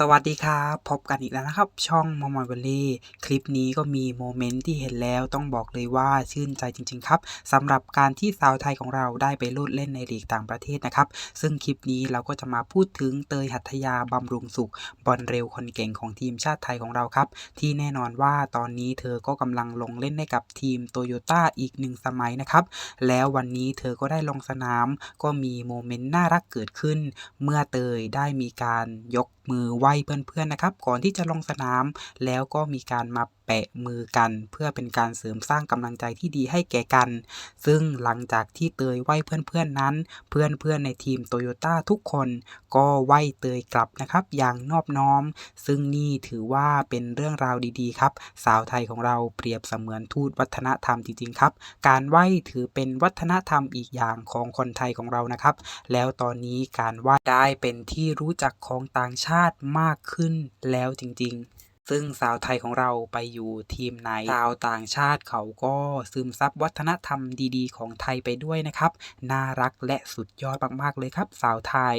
สวัสดีครับ พบกันอีกแล้วนะครับ ช่องมอมอยเวลเล่คลิปนี้ก็มีโมเมนต์ที่เห็นแล้วต้องบอกเลยว่าชื่นใจจริง ๆ ครับสำหรับการที่สาวไทยของเราได้ไปโลดเล่นในลีกต่างประเทศนะครับ ซึ่งคลิปนี้เราก็จะมาพูดถึงเตยหัตยาบำรุงสุขบอลเร็วคนเก่งของทีมชาติไทยของเราครับ ที่แน่นอนว่าตอนนี้เธอก็กำลังลงเล่นให้กับทีมโตโยต้าอีกหนึ่งสมัยนะครับแล้ววันนี้เธอก็ได้ลงสนาม ก็มีโมเมนต์น่ารักเกิดขึ้น เมื่อเตยได้มีการยก มือไหว้เพื่อนๆนะครับ ก่อนที่จะลงสนาม แล้วก็มีการมาแปะมือกัน เพื่อเป็นการเสริมสร้างกำลังใจที่ดีให้แก่กัน ซึ่งหลังจากที่เตยไหว้เพื่อนๆนั้น เพื่อนๆในทีมโตโยต้าทุกคนก็ไหว้เตยกลับนะครับ อย่างนอบน้อม ซึ่งนี่ถือว่าเป็นเรื่องราวดีๆครับ สาวไทยของเราเปรียบเสมือนทูตวัฒนธรรมจริงๆครับ การไหว้ถือเป็นวัฒนธรรมอีกอย่างของคนไทยของเรานะครับ แล้วตอนนี้การไหว้ได้เป็นที่รู้จักของต่างชาติาติมากขึ้นแล้วจริง ๆ ซึ่งสาวไทยของเราไปอยู่ทีมไหนชาวต่างชาติเขาก็ซึมซับวัฒนธรรมดีๆ ของไทยไปด้วยนะครับ น่ารักและสุดยอดมากๆเลยครับ สาวไทย